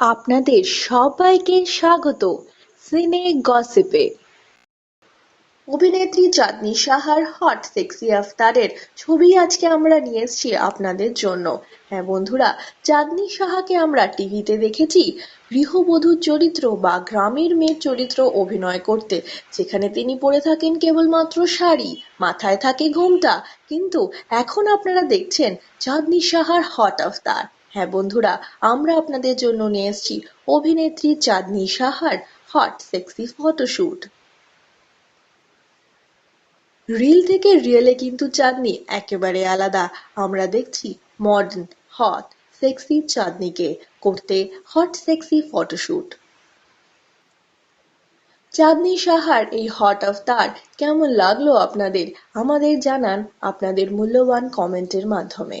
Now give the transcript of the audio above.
আপনাদের সবাইকে স্বাগত সিনে গসিপে। অভিনেত্রী চাঁদনি সাহার হট, সেক্সি আফতারের ছবি আজকে আমরা নিয়ে এসেছি আপনাদের জন্য। হ্যাঁ বন্ধুরা, চাঁদনি সাহাকে আমরা টিভিতে দেখেছি গৃহবধূর চরিত্র বা গ্রামের মেয়ের চরিত্র অভিনয় করতে। যেখানে তিনি পরে থাকেন কেবলমাত্র শাড়ি, মাথায় থাকে ঘোমটা। কিন্তু এখন আপনারা দেখছেন চাঁদনি সাহার হট আফতার। হ্যাঁ বন্ধুরা, আমরা আপনাদের জন্য নিয়ে এসেছি অভিনেত্রী চাঁদনি সাহার হট সেক্সি ফটোশুট রিল থেকে রিয়েলে কিন্তু চাঁদনি একেবারে আলাদা। আমরা দেখছি মডার্ন হট সেক্সি চাঁদনিকে করতে হট সেক্সি ফটোশুট চাঁদনি সাহার এই হট আফতার কেমন লাগল আপনাদের? আমাদের জানান আপনাদের মূল্যবান কমেন্টের মাধ্যমে।